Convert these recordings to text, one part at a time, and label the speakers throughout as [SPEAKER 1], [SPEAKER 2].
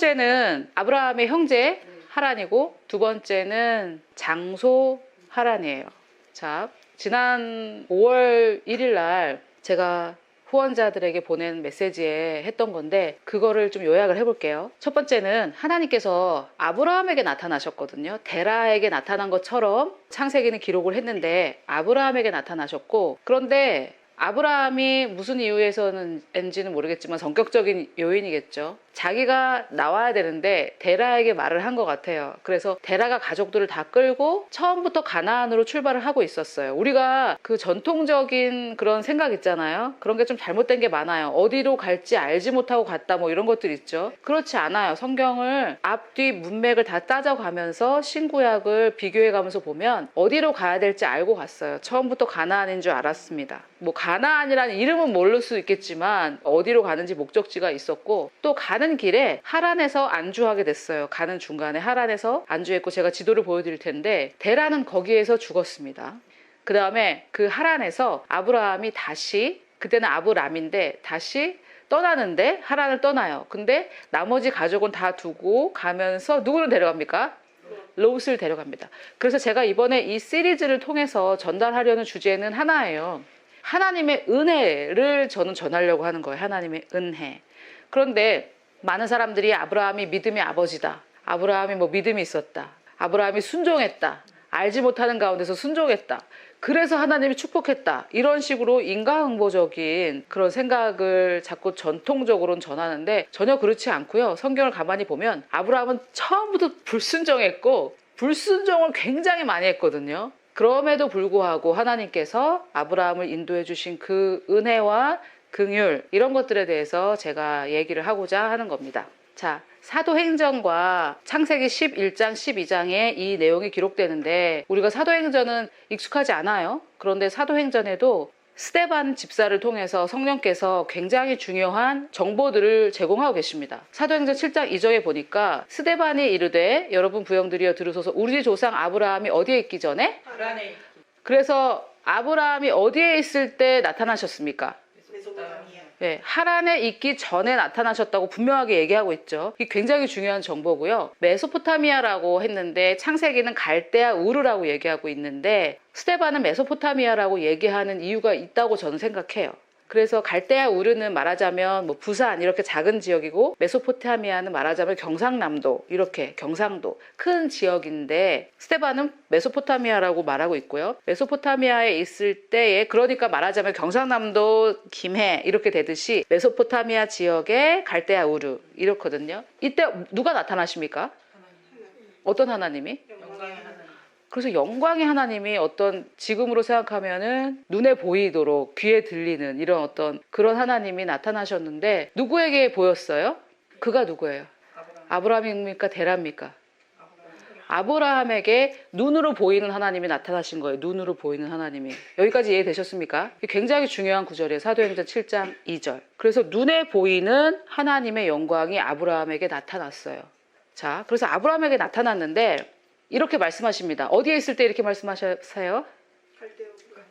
[SPEAKER 1] 번째는 아브라함의 형제 하란이고 두 번째는 장소 하란이에요. 자, 지난 5월 1일 날 제가 후원자들에게 보낸 메시지에 했던 건데 그거를 좀 요약을 해볼게요. 첫 번째는 하나님께서 아브라함에게 나타나셨거든요. 데라에게 나타난 것처럼 창세기는 기록을 했는데 아브라함에게 나타나셨고 그런데 아브라함이 무슨 이유에서는인지는 모르겠지만 성격적인 요인이겠죠. 자기가 나와야 되는데 데라에게 말을 한 것 같아요. 그래서 데라가 가족들을 다 끌고 처음부터 가나안으로 출발을 하고 있었어요. 우리가 그 전통적인 그런 생각 있잖아요. 그런 게 좀 잘못된 게 많아요. 어디로 갈지 알지 못하고 갔다 뭐 이런 것들 있죠. 그렇지 않아요. 성경을 앞뒤 문맥을 다 따져가면서 신구약을 비교해가면서 보면 어디로 가야 될지 알고 갔어요. 처음부터 가나안인 줄 알았습니다. 뭐 가 나안이라는 이름은 모를 수 있겠지만 어디로 가는지 목적지가 있었고 또 가는 길에 하란에서 안주하게 됐어요. 가는 중간에 하란에서 안주했고 제가 지도를 보여드릴 텐데 데라는 거기에서 죽었습니다. 그 다음에 그 하란에서 아브라함이 다시 그때는 아브람인데 다시 떠나는데 하란을 떠나요. 근데 나머지 가족은 다 두고 가면서 누구를 데려갑니까? 롯을 데려갑니다. 그래서 제가 이번에 이 시리즈를 통해서 전달하려는 주제는 하나예요. 하나님의 은혜를 저는 전하려고 하는 거예요. 하나님의 은혜. 그런데 많은 사람들이 아브라함이 믿음의 아버지다. 아브라함이 뭐 믿음이 있었다. 아브라함이 순종했다. 알지 못하는 가운데서 순종했다. 그래서 하나님이 축복했다. 이런 식으로 인과응보적인 그런 생각을 자꾸 전통적으로는 전하는데 전혀 그렇지 않고요. 성경을 가만히 보면 아브라함은 처음부터 불순종했고 불순종을 굉장히 많이 했거든요. 그럼에도 불구하고 하나님께서 아브라함을 인도해 주신 그 은혜와 긍휼 이런 것들에 대해서 제가 얘기를 하고자 하는 겁니다. 자, 사도행전과 창세기 11장, 12장에 이 내용이 기록되는데 우리가 사도행전은 익숙하지 않아요. 그런데 사도행전에도 스테반 집사를 통해서 성령께서 굉장히 중요한 정보들을 제공하고 계십니다. 사도행전 7장 2절에 보니까 스테반이 이르되 여러분 부영들이여 들으소서 우리 조상 아브라함이 어디에 있기 전에 그래서 아브라함이 어디에 있을 때 나타나셨습니까? 네, 하란에 있기 전에 나타나셨다고 분명하게 얘기하고 있죠. 이게 굉장히 중요한 정보고요. 메소포타미아라고 했는데 창세기는 갈대아 우르라고 얘기하고 있는데 스테반은 메소포타미아라고 얘기하는 이유가 있다고 저는 생각해요. 그래서 갈대아 우르는 말하자면 뭐 부산 이렇게 작은 지역이고 메소포타미아는 말하자면 경상남도 이렇게 경상도 큰 지역인데 스테반은 메소포타미아라고 말하고 있고요. 메소포타미아에 있을 때에 그러니까 말하자면 경상남도 김해 이렇게 되듯이 메소포타미아 지역의 갈대아 우르 이렇거든요. 이때 누가 나타나십니까? 어떤 하나님이? 그래서 영광의 하나님이 어떤 지금으로 생각하면은 눈에 보이도록 귀에 들리는 이런 어떤 그런 하나님이 나타나셨는데 누구에게 보였어요? 그가 누구예요?
[SPEAKER 2] 아브라함
[SPEAKER 1] 아브라함입니까?
[SPEAKER 2] 아브라함
[SPEAKER 1] 아브라함에게 눈으로 보이는 하나님이 나타나신 거예요. 눈으로 보이는 하나님이. 여기까지 이해되셨습니까? 굉장히 중요한 구절이에요. 사도행전 7장 2절. 그래서 눈에 보이는 하나님의 영광이 아브라함에게 나타났어요. 자, 그래서 아브라함에게 나타났는데 이렇게 말씀하십니다. 어디에 있을 때 이렇게 말씀하셨어요?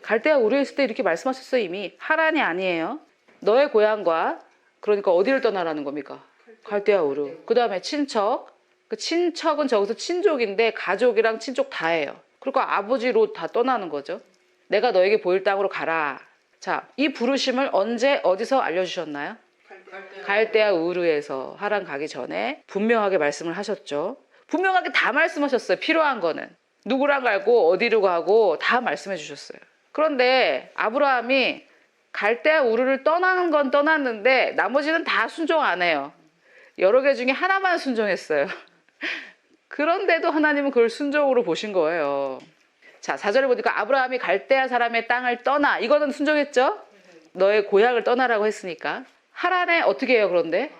[SPEAKER 1] 갈대아 우르에 있을 때 이렇게 말씀하셨어요 이미 하란이 아니에요. 너의 고향과 그러니까 어디를 떠나라는 겁니까? 갈대아 우르. 그 다음에 친척. 그 친척은 저기서 친족인데 가족이랑 친족 다예요. 그리고 아버지로 다 떠나는 거죠. 내가 너에게 보일 땅으로 가라. 자, 이 부르심을 언제 어디서 알려주셨나요?
[SPEAKER 2] 갈대아
[SPEAKER 1] 우르에서 하란 가기 전에 분명하게 말씀을 하셨죠. 분명하게 다 말씀하셨어요. 필요한 거는. 누구랑 갈고 어디로 가고 다 말씀해 주셨어요. 그런데 아브라함이 갈대아 우르를 떠나는 건 떠났는데 나머지는 다 순종 안 해요. 여러 개 중에 하나만 순종했어요. 그런데도 하나님은 그걸 순종으로 보신 거예요. 자, 4절에 보니까 아브라함이 갈대아 사람의 땅을 떠나. 이거는 순종했죠? 너의 고향을 떠나라고 했으니까. 하란에 어떻게 해요, 그런데?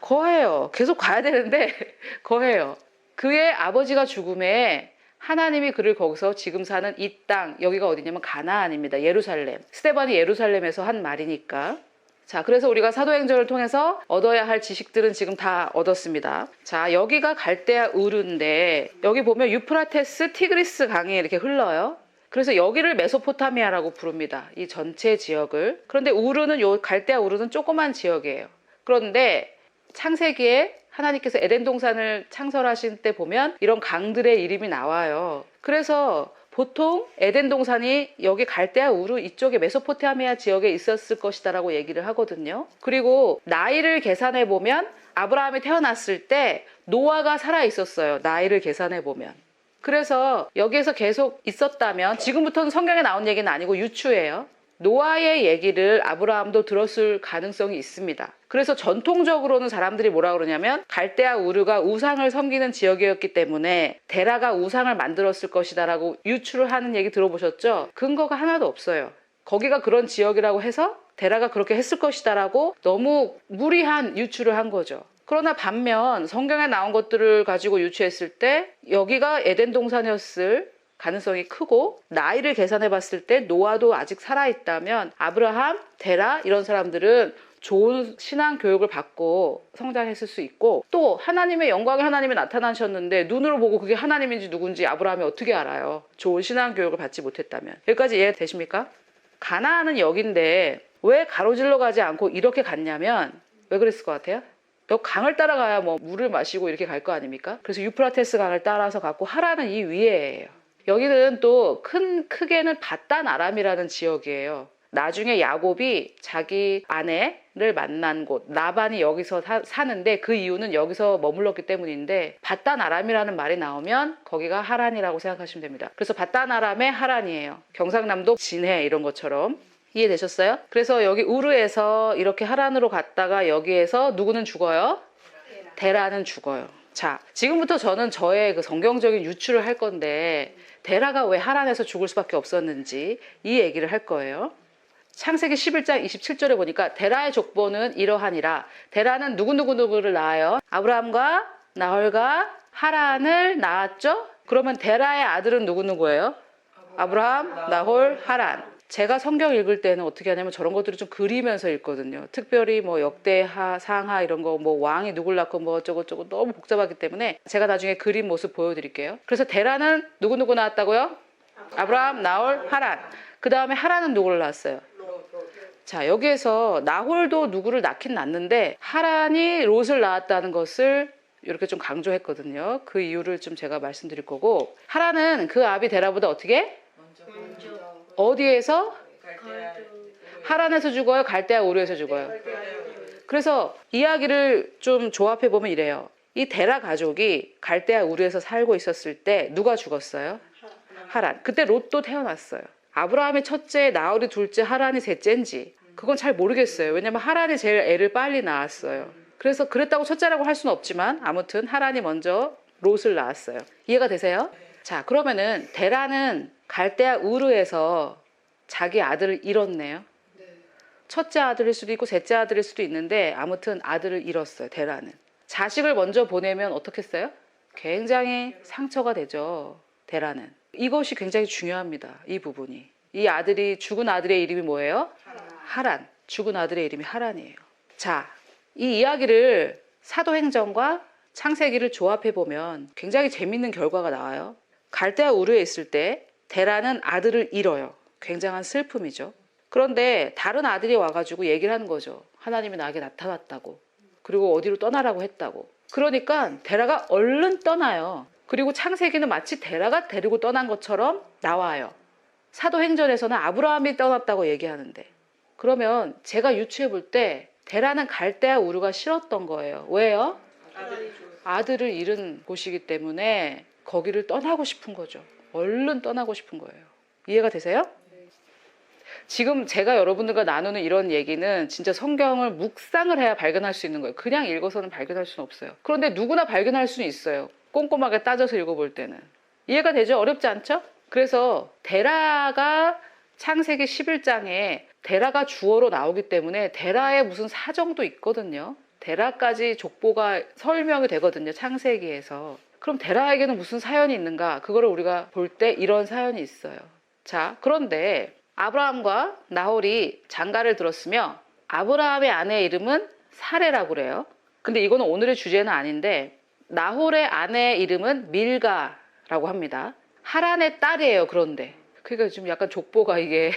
[SPEAKER 1] 거해요. 계속 가야 되는데 거해요. 그의 아버지가 죽음에 하나님이 그를 거기서 지금 사는 이 땅, 여기가 어디냐면 가나안입니다. 예루살렘. 스테반이 예루살렘에서 한 말이니까. 자, 그래서 우리가 사도행전을 통해서 얻어야 할 지식들은 지금 다 얻었습니다. 자, 여기가 갈대아 우르인데 여기 보면 유프라테스 티그리스 강이 이렇게 흘러요. 그래서 여기를 메소포타미아라고 부릅니다. 이 전체 지역을. 그런데 우르는 요 갈대아 우르는 조그만 지역이에요. 그런데 창세기에 하나님께서 에덴 동산을 창설하신 때 보면 이런 강들의 이름이 나와요. 그래서 보통 에덴 동산이 여기 갈대아 우르 이쪽에 메소포타미아 지역에 있었을 것이다라고 얘기를 하거든요. 그리고 나이를 계산해 보면 아브라함이 태어났을 때 노아가 살아 있었어요. 나이를 계산해 보면. 그래서 여기에서 계속 있었다면 지금부터는 성경에 나온 얘기는 아니고 유추예요. 노아의 얘기를 아브라함도 들었을 가능성이 있습니다. 그래서 전통적으로는 사람들이 뭐라 그러냐면 갈대아 우르가 우상을 섬기는 지역이었기 때문에 데라가 우상을 만들었을 것이다라고 유추를 하는 얘기 들어보셨죠? 근거가 하나도 없어요. 거기가 그런 지역이라고 해서 데라가 그렇게 했을 것이다라고 너무 무리한 유추를 한 거죠. 그러나 반면 성경에 나온 것들을 가지고 유추했을 때 여기가 에덴 동산이었을 가능성이 크고 나이를 계산해 봤을 때 노아도 아직 살아 있다면 아브라함, 데라 이런 사람들은 좋은 신앙 교육을 받고 성장했을 수 있고 또 하나님의 영광의 하나님이 나타나셨는데 눈으로 보고 그게 하나님인지 누군지 아브라함이 어떻게 알아요? 좋은 신앙 교육을 받지 못했다면 여기까지 이해 되십니까? 가나안은 여긴데 왜 가로질러 가지 않고 이렇게 갔냐면 왜 그랬을 것 같아요? 너 강을 따라가야 뭐 물을 마시고 이렇게 갈 거 아닙니까? 그래서 유프라테스 강을 따라서 갔고 하라는 이 위에예요. 여기는 또 큰 크게는 바단 아람이라는 지역이에요. 나중에 야곱이 자기 아내를 만난 곳 라반이 여기서 사, 는데그 이유는 여기서 머물렀기 때문인데 바단 아람이라는 말이 나오면 거기가 하란이라고 생각하시면 됩니다. 그래서 바단 아람의 하란이에요. 경상남도 진해 이런 것처럼 이해되셨어요? 그래서 여기 우르에서 이렇게 하란으로 갔다가 여기에서 누구는 죽어요? 데라는 죽어요. 자, 지금부터 저는 저의 그 성경적인 유추를 할 건데 데라가 왜 하란에서 죽을 수밖에 없었는지 이 얘기를 할 거예요. 창세기 11장 27절에 보니까 데라의 족보는 이러하니라. 데라는 누구누구누구를 낳아요? 아브라함과 나홀과 하란을 낳았죠? 그러면 데라의 아들은 누구누구예요? 아브라함, 나홀, 하란. 제가 성경 읽을 때는 어떻게 하냐면 저런 것들을 좀 그리면서 읽거든요. 특별히 뭐 역대하, 상하 이런 거 뭐 왕이 누굴 낳고 뭐 어쩌고저쩌고 너무 복잡하기 때문에 제가 나중에 그림 모습 보여드릴게요. 그래서 데라는 누구누구 낳았다고요? 아브라함, 나홀, 하란. 그 다음에 하란은 누구를 낳았어요? 자, 여기에서 나홀도 누구를 낳긴 낳는데 하란이 롯을 낳았다는 것을 이렇게 좀 강조했거든요. 그 이유를 좀 제가 말씀드릴 거고 하란은 그 아비 데라보다 어떻게 어디에서 하란에서 죽어요? 갈대아 우르에서 죽어요? 그래서 이야기를 좀 조합해 보면 이래요. 이 데라 가족이 갈대아 우르에서 살고 있었을 때 누가 죽었어요? 하란. 그때 롯도 태어났어요. 아브라함의 첫째, 나홀이 둘째, 하란이 셋째인지 그건 잘 모르겠어요. 왜냐면 하란이 제일 애를 빨리 낳았어요. 그래서 그랬다고 첫째라고 할 수는 없지만 아무튼 하란이 먼저 롯을 낳았어요. 이해가 되세요? 자, 그러면은 데라는 갈대아 우르에서 자기 아들을 잃었네요. 첫째 아들일 수도 있고 셋째 아들일 수도 있는데 아무튼 아들을 잃었어요. 데라는. 자식을 먼저 보내면 어떻겠어요? 굉장히 상처가 되죠. 데라는. 이것이 굉장히 중요합니다. 이 부분이. 이 아들이 죽은 아들의 이름이 뭐예요? 하란. 죽은 아들의 이름이 하란이에요. 자, 이 이야기를 사도행전과 창세기를 조합해 보면 굉장히 재밌는 결과가 나와요. 갈대아 우르에 있을 때 데라는 아들을 잃어요. 굉장한 슬픔이죠. 그런데 다른 아들이 와가지고 얘기를 하는 거죠. 하나님이 나에게 나타났다고. 그리고 어디로 떠나라고 했다고. 그러니까 데라가 얼른 떠나요. 그리고 창세기는 마치 데라가 데리고 떠난 것처럼 나와요. 사도행전에서는 아브라함이 떠났다고 얘기하는데. 그러면 제가 유추해 볼 때 데라는 갈대아 우르가 싫었던 거예요. 왜요? 아들을 잃은 곳이기 때문에 거기를 떠나고 싶은 거죠. 얼른 떠나고 싶은 거예요. 이해가 되세요? 지금 제가 여러분들과 나누는 이런 얘기는 진짜 성경을 묵상을 해야 발견할 수 있는 거예요. 그냥 읽어서는 발견할 수는 없어요. 그런데 누구나 발견할 수는 있어요. 꼼꼼하게 따져서 읽어볼 때는. 이해가 되죠? 어렵지 않죠? 그래서 데라가 창세기 11장에 데라가 주어로 나오기 때문에 데라의 무슨 사정도 있거든요. 데라까지 족보가 설명이 되거든요. 창세기에서. 그럼 데라에게는 무슨 사연이 있는가? 그거를 우리가 볼 때 이런 사연이 있어요. 자, 그런데 아브라함과 나홀이 장가를 들었으며 아브라함의 아내의 이름은 사레라고 그래요. 근데 이거는 오늘의 주제는 아닌데 나홀의 아내의 이름은 밀가라고 합니다. 하란의 딸이에요. 그런데 그러니까 지금 약간 족보가 이게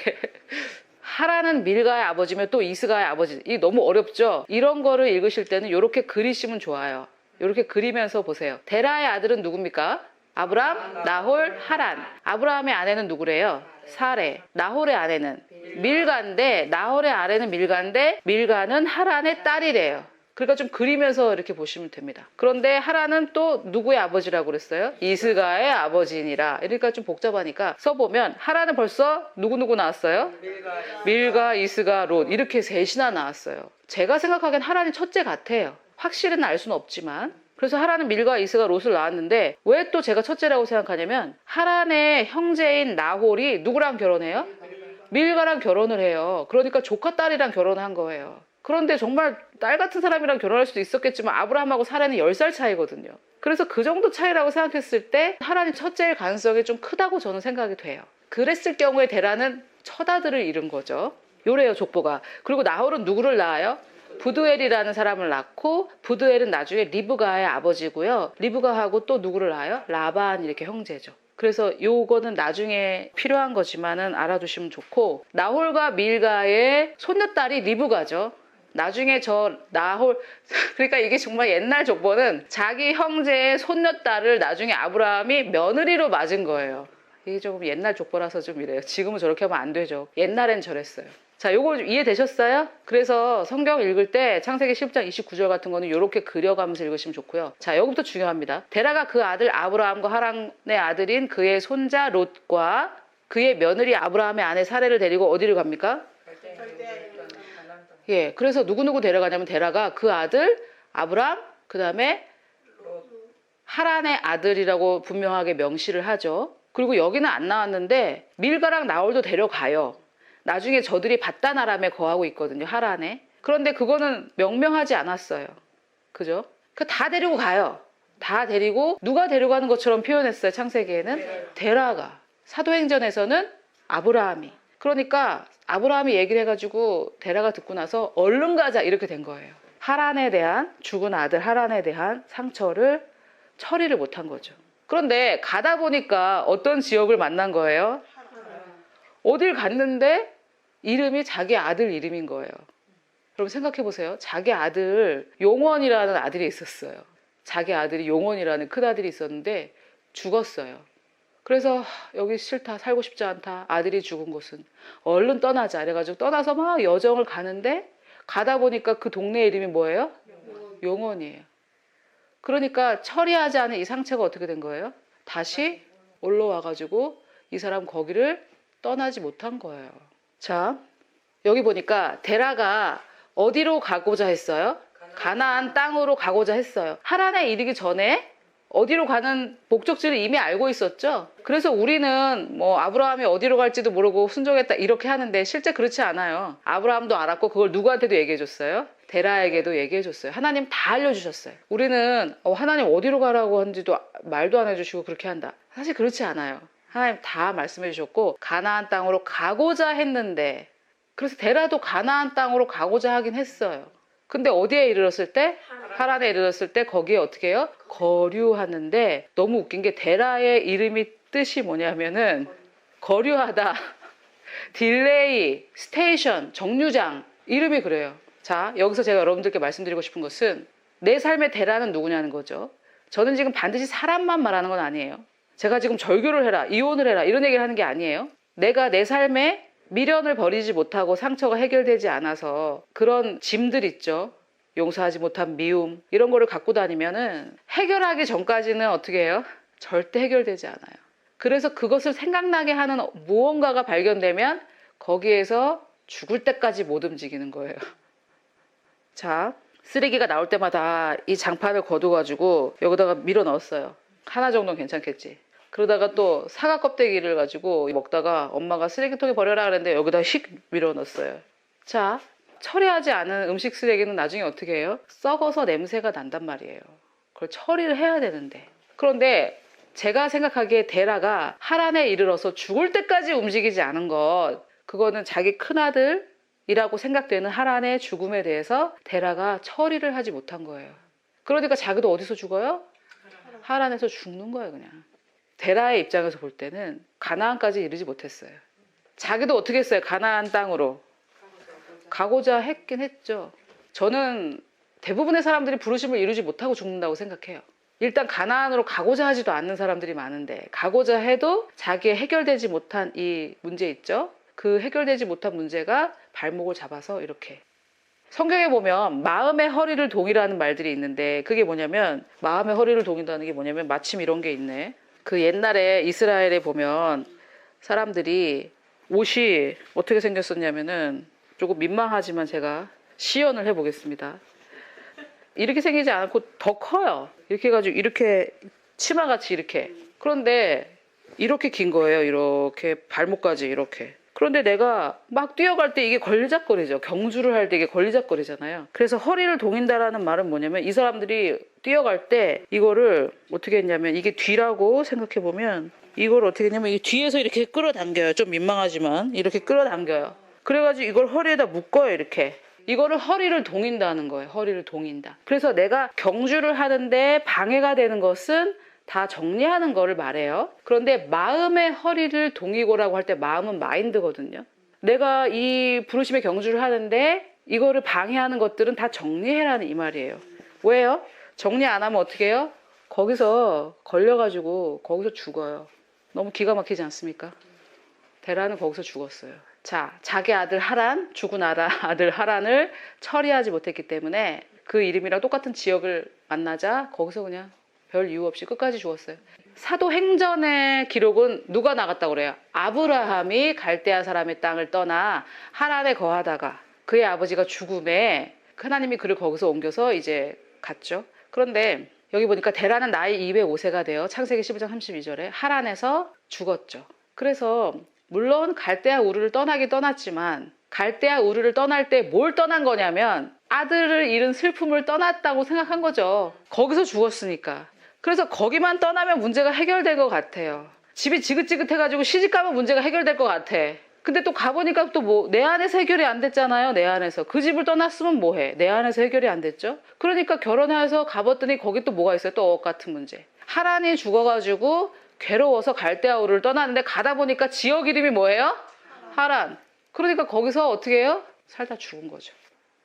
[SPEAKER 1] 하란은 밀가의 아버지면 또 이스가의 아버지. 이 너무 어렵죠? 이런 거를 읽으실 때는 이렇게 그리시면 좋아요. 이렇게 그리면서 보세요. 데라의 아들은 누굽니까? 아브람, 나홀, 하란. 아브라함의 아내는 누구래요? 사레. 나홀의 아내는 밀가인데 나홀의 아내는 밀가인데 밀가는 하란의 딸이래요. 그러니까 좀 그리면서 이렇게 보시면 됩니다. 그런데 하란은 또 누구의 아버지라고 그랬어요? 이스가의 아버지니라. 그러니까 좀 복잡하니까 써보면 하란은 벌써 누구누구 나왔어요? 밀가, 이스가, 롯 이렇게 셋이나 나왔어요. 제가 생각하기엔 하란이 첫째 같아요. 확실은 알 수는 없지만. 그래서 하란은 밀가, 이스가, 롯을 낳았는데 왜 또 제가 첫째라고 생각하냐면 하란의 형제인 나홀이 누구랑 결혼해요? 밀가랑 결혼을 해요. 그러니까 조카 딸이랑 결혼한 거예요. 그런데 정말 딸 같은 사람이랑 결혼할 수도 있었겠지만 아브라함하고 사라는 10살 차이거든요. 그래서 그 정도 차이라고 생각했을 때 하란이 첫째일 가능성이 좀 크다고 저는 생각이 돼요. 그랬을 경우에 데라는 첫 아들을 잃은 거죠. 요래요 족보가. 그리고 나홀은 누구를 낳아요? 부두엘이라는 사람을 낳고 부두엘은 나중에 리브가의 아버지고요. 리브가하고 또 누구를 낳아요? 라반 이렇게 형제죠. 그래서 요거는 나중에 필요한 거지만은 알아두시면 좋고 나홀과 밀가의 손녀딸이 리브가죠. 나중에 저 나홀 그러니까 이게 정말 옛날 족보는 자기 형제의 손녀딸을 나중에 아브라함이 며느리로 맞은 거예요. 이게 조금 옛날 족보라서 좀 이래요. 지금은 저렇게 하면 안 되죠. 옛날엔 저랬어요. 자, 요거 이해되셨어요? 그래서 성경 읽을 때 창세기 10장 29절 같은 거는 이렇게 그려가면서 읽으시면 좋고요. 자, 여기부터 중요합니다. 데라가 그 아들 아브라함과 하란의 아들인 그의 손자 롯과 그의 며느리 아브라함의 아내 사례를 데리고 어디를 갑니까? 예, 그래서 누구누구 데려가냐면 데라가 그 아들 아브람, 그 다음에 하란의 아들이라고 분명하게 명시를 하죠. 그리고 여기는 안 나왔는데 밀가랑 나홀도 데려가요. 나중에 저들이 바다나람에 거하고 있거든요. 하란에. 그런데 그거는 명명하지 않았어요. 그죠? 그다 데리고 가요. 다 데리고 누가 데려가는 것처럼 표현했어요. 창세기에는 데라가. 사도행전에서는 아브라함이. 그러니까 아브라함이 얘기를 해가지고 데라가 듣고 나서 얼른 가자 이렇게 된 거예요. 하란에 대한 죽은 아들 하란에 대한 상처를 처리를 못한 거죠. 그런데 가다 보니까 어떤 지역을 만난 거예요? 어딜 갔는데 이름이 자기 아들 이름인 거예요. 여러분 생각해 보세요. 자기 아들 용원이라는 아들이 있었어요. 자기 아들이 용원이라는 큰 아들이 있었는데 죽었어요. 그래서 하, 여기 싫다 살고 싶지 않다 아들이 죽은 곳은 얼른 떠나자 이래가지고 떠나서 막 여정을 가는데 가다 보니까 그 동네 이름이 뭐예요? 용원 이에요. 그러니까 처리하지 않은 이 상처가 어떻게 된 거예요? 다시 올라와가지고 이 사람 거기를 떠나지 못한 거예요. 자, 여기 보니까 데라가 어디로 가고자 했어요? 가나안 땅으로 가고자 했어요. 하란에 이르기 전에 어디로 가는 목적지를 이미 알고 있었죠. 그래서 우리는 뭐 아브라함이 어디로 갈지도 모르고 순종했다 이렇게 하는데 실제 그렇지 않아요. 아브라함도 알았고 그걸 누구한테도 얘기해 줬어요? 데라에게도 얘기해 줬어요. 하나님 다 알려주셨어요. 우리는 어, 하나님 어디로 가라고 한지도 말도 안 해주시고 그렇게 한다. 사실 그렇지 않아요. 하나님 다 말씀해 주셨고 가나안 땅으로 가고자 했는데 그래서 데라도 가나안 땅으로 가고자 하긴 했어요. 근데 어디에 이르렀을 때? 하란에 이르렀을 때 거기에 어떻게 해요? 거류하는데 너무 웃긴 게 데라의 이름이 뜻이 뭐냐면은 거류하다, 딜레이, 스테이션, 정류장 이름이 그래요. 자 여기서 제가 여러분들께 말씀드리고 싶은 것은 내 삶의 데라는 누구냐는 거죠. 저는 지금 반드시 사람만 말하는 건 아니에요. 제가 지금 절교를 해라, 이혼을 해라 이런 얘기를 하는 게 아니에요. 내가 내 삶에 미련을 버리지 못하고 상처가 해결되지 않아서 그런 짐들 있죠. 용서하지 못한 미움 이런 거를 갖고 다니면은 해결하기 전까지는 어떻게 해요? 절대 해결되지 않아요. 그래서 그것을 생각나게 하는 무언가가 발견되면 거기에서 죽을 때까지 못 움직이는 거예요. 자, 쓰레기가 나올 때마다 이 장판을 걷어가지고 여기다가 밀어 넣었어요. 하나 정도는 괜찮겠지. 그러다가 또 사과 껍데기를 가지고 먹다가 엄마가 쓰레기통에 버려라 그랬는데 여기다 휙 밀어 넣었어요. 자, 처리하지 않은 음식 쓰레기는 나중에 어떻게 해요? 썩어서 냄새가 난단 말이에요. 그걸 처리를 해야 되는데. 그런데 제가 생각하기에 데라가 하란에 이르러서 죽을 때까지 움직이지 않은 것, 그거는 자기 큰아들이라고 생각되는 하란의 죽음에 대해서 데라가 처리를 하지 못한 거예요. 그러니까 자기도 어디서 죽어요? 하란에서 죽는 거예요, 그냥. 데라의 입장에서 볼 때는 가나안까지 이르지 못했어요. 자기도 어떻게 했어요? 가나안 땅으로 가고자 했긴 했죠. 저는 대부분의 사람들이 부르심을 이루지 못하고 죽는다고 생각해요. 일단 가나안으로 가고자 하지도 않는 사람들이 많은데 가고자 해도 자기의 해결되지 못한 이 문제 있죠. 그 해결되지 못한 문제가 발목을 잡아서 이렇게 성경에 보면 마음의 허리를 동이라는 말들이 있는데 그게 뭐냐면 마음의 허리를 동인다는 게 뭐냐면 마침 이런 게 있네. 그 옛날에 이스라엘에 보면 사람들이 옷이 어떻게 생겼었냐면은 조금 민망하지만 제가 시연을 해보겠습니다. 이렇게 생기지 않고 더 커요. 이렇게 해가지고 이렇게 치마같이 이렇게. 그런데 이렇게 긴 거예요. 이렇게 발목까지 이렇게. 그런데 내가 막 뛰어갈 때 이게 걸리적거리죠. 경주를 할 때 이게 걸리적거리잖아요. 그래서 허리를 동인다라는 말은 뭐냐면 이 사람들이 뛰어갈 때 이거를 어떻게 했냐면 이게 뒤라고 생각해 보면 이걸 어떻게 했냐면 이 뒤에서 이렇게 끌어당겨요. 좀 민망하지만 이렇게 끌어당겨요. 그래가지고 이걸 허리에다 묶어요. 이렇게. 이거를 허리를 동인다는 거예요. 허리를 동인다. 그래서 내가 경주를 하는데 방해가 되는 것은 다 정리하는 거를 말해요. 그런데 마음의 허리를 동이고라고 할 때 마음은 마인드거든요. 내가 이 부르심의 경주를 하는데 이거를 방해하는 것들은 다 정리해라는 이 말이에요. 왜요? 정리 안 하면 어떻게 해요? 거기서 걸려가지고 거기서 죽어요. 너무 기가 막히지 않습니까? 데라는 거기서 죽었어요. 자, 자기 아들 하란, 죽은 아들 하란을 처리하지 못했기 때문에 그 이름이랑 똑같은 지역을 만나자 거기서 그냥 별 이유 없이 끝까지 죽었어요. 사도행전의 기록은 누가 나갔다고 그래요? 아브라함이 갈대아 사람의 땅을 떠나 하란에 거하다가 그의 아버지가 죽음에 하나님이 그를 거기서 옮겨서 이제 갔죠. 그런데 여기 보니까 데라는 나이 205세가 되어 창세기 15장 32절에 하란에서 죽었죠. 그래서 물론 갈대아 우르를 떠나기 떠났지만 갈대아 우르를 떠날 때 뭘 떠난 거냐면 아들을 잃은 슬픔을 떠났다고 생각한 거죠. 거기서 죽었으니까. 그래서 거기만 떠나면 문제가 해결될 것 같아요. 집이 지긋지긋해가지고 시집 가면 문제가 해결될 것 같아. 근데 또 가보니까 또 뭐 내 안에서 해결이 안 됐잖아요. 내 안에서 그 집을 떠났으면 뭐해? 내 안에서 해결이 안 됐죠. 그러니까 결혼해서 가봤더니 거기 또 뭐가 있어요? 또억 같은 문제. 하란이 죽어가지고 괴로워서 갈대아우를 떠났는데 가다 보니까 지역 이름이 뭐예요? 하란. 그러니까 거기서 어떻게 해요? 살다 죽은 거죠.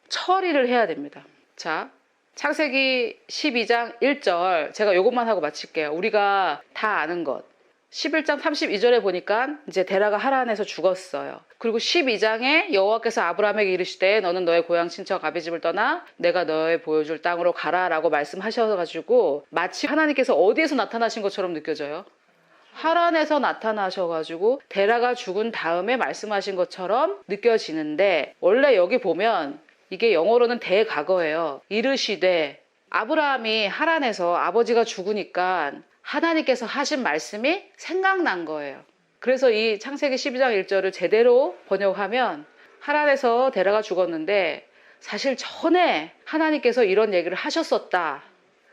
[SPEAKER 1] 처리를 해야 됩니다. 자, 창세기 12장 1절. 제가 요것만 하고 마칠게요. 우리가 다 아는 것. 11장 32절에 보니까 이제 데라가 하란에서 죽었어요. 그리고 12장에 여호와께서 아브라함에게 이르시되 너는 너의 고향 친척 아비 집을 떠나 내가 너의 보여줄 땅으로 가라라고 말씀하셔가지고 마치 하나님께서 어디에서 나타나신 것처럼 느껴져요. 하란에서 나타나셔가지고 데라가 죽은 다음에 말씀하신 것처럼 느껴지는데 원래 여기 보면 이게 영어로는 대과거예요. 이르시되 아브라함이 하란에서 아버지가 죽으니까 하나님께서 하신 말씀이 생각난 거예요. 그래서 이 창세기 12장 1절을 제대로 번역하면 하란에서 데라가 죽었는데 사실 전에 하나님께서 이런 얘기를 하셨었다.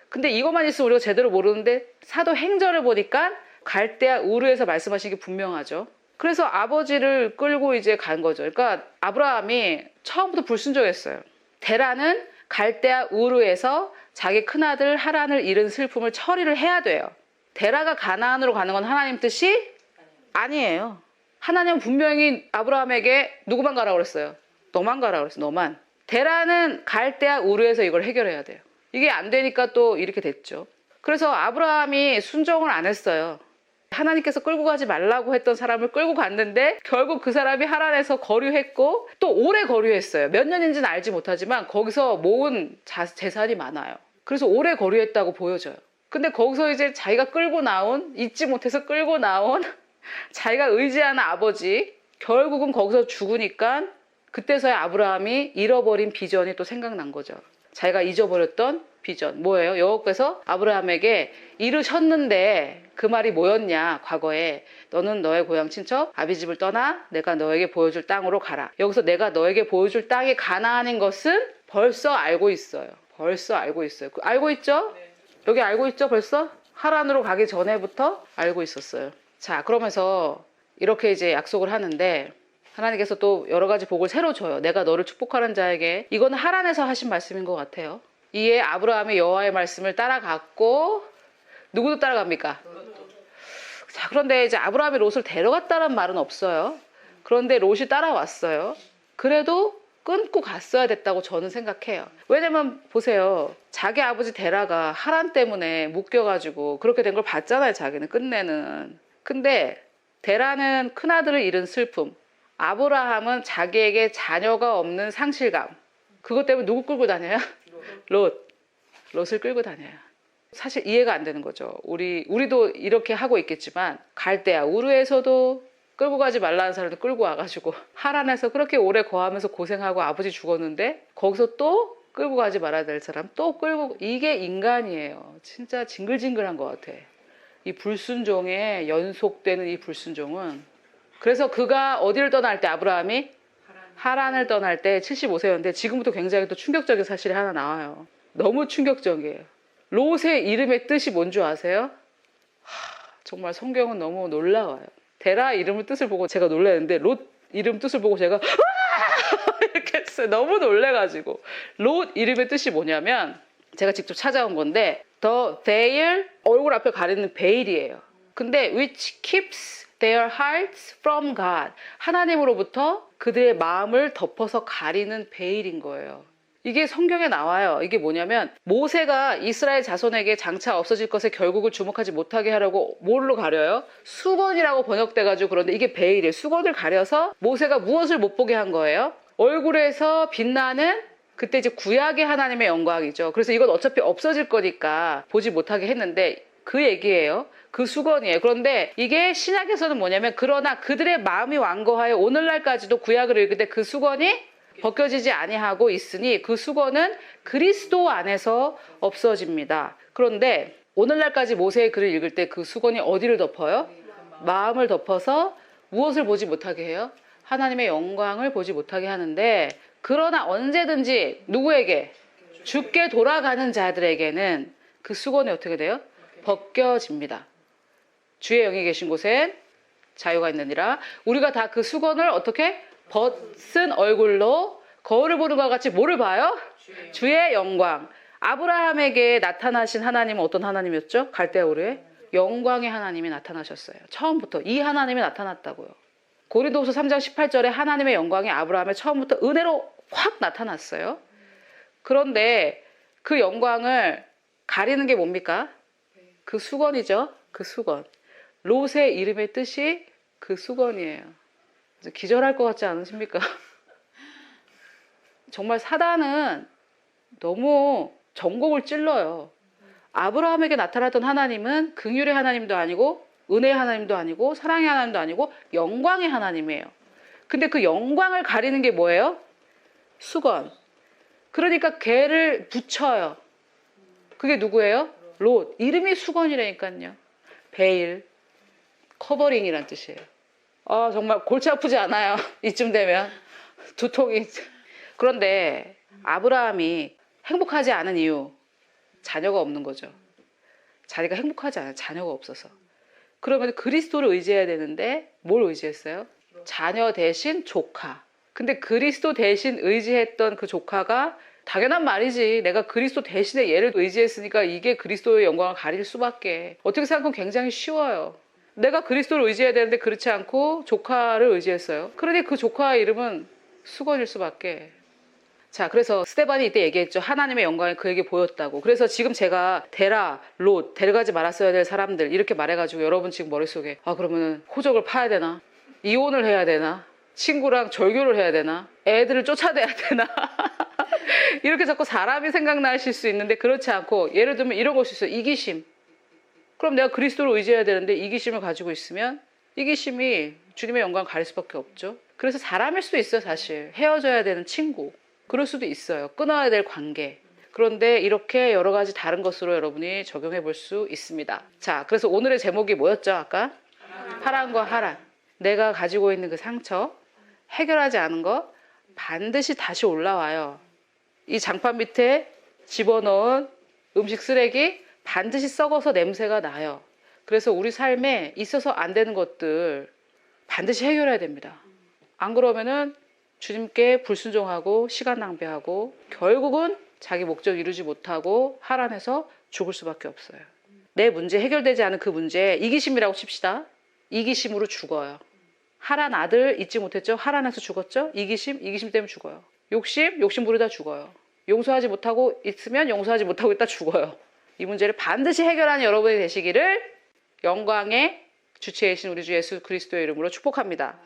[SPEAKER 1] 근데 이것만 있으면 우리가 제대로 모르는데 사도 행전을 보니까 갈대아 우르에서 말씀하신 게 분명하죠. 그래서 아버지를 끌고 이제 간 거죠. 그러니까 아브라함이 처음부터 불순종했어요. 데라는 갈대아 우르에서 자기 큰아들 하란을 잃은 슬픔을 처리를 해야 돼요. 데라가 가나안으로 가는 건 하나님 뜻이 아니에요. 하나님은 분명히 아브라함에게 누구만 가라고 그랬어요. 너만 가라고 그랬어요. 너만. 데라는 갈대아 우르에서 이걸 해결해야 돼요. 이게 안 되니까 또 이렇게 됐죠. 그래서 아브라함이 순종을 안 했어요. 하나님께서 끌고 가지 말라고 했던 사람을 끌고 갔는데 결국 그 사람이 하란에서 거류했고 또 오래 거류했어요. 몇 년인지는 알지 못하지만 거기서 모은 자- 재산이 많아요. 그래서 오래 거류했다고 보여져요. 근데 거기서 이제 자기가 끌고 나온 잊지 못해서 끌고 나온 자기가 의지하는 아버지 결국은 거기서 죽으니까 그때서야 아브라함이 잃어버린 비전이 또 생각난 거죠. 자기가 잊어버렸던 비전 뭐예요? 여호와께서 아브라함에게 이르셨는데 그 말이 뭐였냐? 과거에 너는 너의 고향 친척 아비집을 떠나 내가 너에게 보여줄 땅으로 가라. 여기서 내가 너에게 보여줄 땅이 가나안인 것은 벌써 알고 있어요. 벌써 알고 있어요. 그- 알고 있죠? 여기 알고 있죠? 벌써 하란으로 가기 전에부터 알고 있었어요. 자, 그러면서 이렇게 이제 약속을 하는데 하나님께서 또 여러 가지 복을 새로 줘요. 내가 너를 축복하는 자에게 이거는 하란에서 하신 말씀인 것 같아요. 이에 아브라함이 여호와의 말씀을 따라갔고 누구도 따라갑니까? 자, 그런데 이제 아브라함이 롯을 데려갔다는 말은 없어요. 그런데 롯이 따라왔어요. 그래도 끊고 갔어야 됐다고 저는 생각해요. 왜냐면 보세요. 자기 아버지 데라가 하란 때문에 묶여가지고 그렇게 된 걸 봤잖아요. 자기는 끝내는. 근데 데라는 큰아들을 잃은 슬픔. 아브라함은 자기에게 자녀가 없는 상실감. 그것 때문에 누구 끌고 다녀요? 롯. 롯을 끌고 다녀요. 사실 이해가 안 되는 거죠. 우리 우리도 이렇게 하고 있겠지만 갈대야 우르에서도 끌고 가지 말라는 사람도 끌고 와가지고 하란에서 그렇게 오래 거하면서 고생하고 아버지 죽었는데 거기서 또 끌고 가지 말아야 될 사람 또 끌고 이게 인간이에요. 진짜 징글징글한 것 같아. 이 불순종에 연속되는 이 불순종은 그래서 그가 어디를 떠날 때 아브라함이 하란을 떠날 때 75세였는데 지금부터 굉장히 또 충격적인 사실이 하나 나와요. 너무 충격적이에요. 롯의 이름의 뜻이 뭔 줄 아세요? 하, 정말 성경은 너무 놀라워요. 데라 이름의 뜻을 보고 제가 놀랐는데 롯 이름 뜻을 보고 제가 이렇게 했어요. 너무 놀래가지고 롯 이름의 뜻이 뭐냐면 제가 직접 찾아온 건데 the veil 얼굴 앞에 가리는 베일이에요. 근데 which keeps their hearts from God 하나님으로부터 그들의 마음을 덮어서 가리는 베일인 거예요. 이게 성경에 나와요. 이게 뭐냐면 모세가 이스라엘 자손에게 장차 없어질 것에 결국을 주목하지 못하게 하려고 뭘로 가려요? 수건이라고 번역돼 가지고 그런데 이게 베일이에요. 수건을 가려서 모세가 무엇을 못 보게 한 거예요? 얼굴에서 빛나는 그때 이제 구약의 하나님의 영광이죠. 그래서 이건 어차피 없어질 거니까 보지 못하게 했는데 그 얘기예요. 그 수건이에요. 그런데 이게 신약에서는 뭐냐면 그러나 그들의 마음이 완고하여 오늘날까지도 구약을 읽을 때 그 수건이 벗겨지지 아니하고 있으니 그 수건은 그리스도 안에서 없어집니다. 그런데 오늘날까지 모세의 글을 읽을 때 그 수건이 어디를 덮어요? 마음을 덮어서 무엇을 보지 못하게 해요? 하나님의 영광을 보지 못하게 하는데 그러나 언제든지 누구에게 죽게 돌아가는 자들에게는 그 수건이 어떻게 돼요? 벗겨집니다. 주의 영이 계신 곳엔 자유가 있느니라. 우리가 다 그 수건을 어떻게 벗은 얼굴로 거울을 보는 것과 같이 뭐를 봐요? 주의 영광. 아브라함에게 나타나신 하나님은 어떤 하나님이었죠? 갈대우르에 영광의 하나님이 나타나셨어요. 처음부터 이 하나님이 나타났다고요. 고린도후서 3장 18절에 하나님의 영광이 아브라함에 처음부터 은혜로 확 나타났어요. 그런데 그 영광을 가리는 게 뭡니까? 그 수건이죠. 그 수건. 롯의 이름의 뜻이 그 수건이에요. 기절할 것 같지 않으십니까? 정말 사단은 너무 전곡을 찔러요. 아브라함에게 나타났던 하나님은 긍휼의 하나님도 아니고 은혜의 하나님도 아니고 사랑의 하나님도 아니고 영광의 하나님이에요. 근데 그 영광을 가리는 게 뭐예요? 수건. 그러니까 개를 붙여요. 그게 누구예요? 롯. 이름이 수건이라니까요. 베일. 커버링이란 뜻이에요. 아, 정말 골치 아프지 않아요. 이쯤 되면. 두통이. 그런데 아브라함이 행복하지 않은 이유. 자녀가 없는 거죠. 자기가 행복하지 않아요. 자녀가 없어서. 그러면 그리스도를 의지해야 되는데 뭘 의지했어요? 자녀 대신 조카. 근데 그리스도 대신 의지했던 그 조카가 당연한 말이지. 내가 그리스도 대신에 얘를 의지했으니까 이게 그리스도의 영광을 가릴 수밖에. 어떻게 생각하면 굉장히 쉬워요. 내가 그리스도를 의지해야 되는데 그렇지 않고 조카를 의지했어요. 그러니 그 조카의 이름은 수건일 수밖에. 자, 그래서 스테반이 이때 얘기했죠. 하나님의 영광이 그에게 보였다고. 그래서 지금 제가 데라, 롯, 데려가지 말았어야 될 사람들 이렇게 말해가지고 여러분 지금 머릿속에 아, 그러면 호적을 파야 되나? 이혼을 해야 되나? 친구랑 절교를 해야 되나? 애들을 쫓아내야 되나? 이렇게 자꾸 사람이 생각나실 수 있는데 그렇지 않고 예를 들면 이런 것이 있어요. 이기심. 그럼 내가 그리스도를 의지해야 되는데 이기심을 가지고 있으면 이기심이 주님의 영광을 가릴 수밖에 없죠. 그래서 사람일 수도 있어요, 사실. 헤어져야 되는 친구. 그럴 수도 있어요. 끊어야 될 관계. 그런데 이렇게 여러 가지 다른 것으로 여러분이 적용해 볼 수 있습니다. 자, 그래서 오늘의 제목이 뭐였죠, 아까? 하란과 하란. 내가 가지고 있는 그 상처, 해결하지 않은 거 반드시 다시 올라와요. 이 장판 밑에 집어넣은 음식 쓰레기 반드시 썩어서 냄새가 나요. 그래서 우리 삶에 있어서 안 되는 것들 반드시 해결해야 됩니다. 안 그러면은 주님께 불순종하고 시간 낭비하고 결국은 자기 목적 이루지 못하고 하란해서 죽을 수밖에 없어요. 내 문제 해결되지 않은 그 문제 이기심이라고 칩시다. 이기심으로 죽어요. 하란 아들 잊지 못했죠? 하란에서 죽었죠? 이기심, 이기심 때문에 죽어요. 욕심, 욕심 부르다 죽어요. 용서하지 못하고 있으면 용서하지 못하고 있다 죽어요. 이 문제를 반드시 해결하는 여러분이 되시기를 영광의 주체이신 우리 주 예수 그리스도의 이름으로 축복합니다.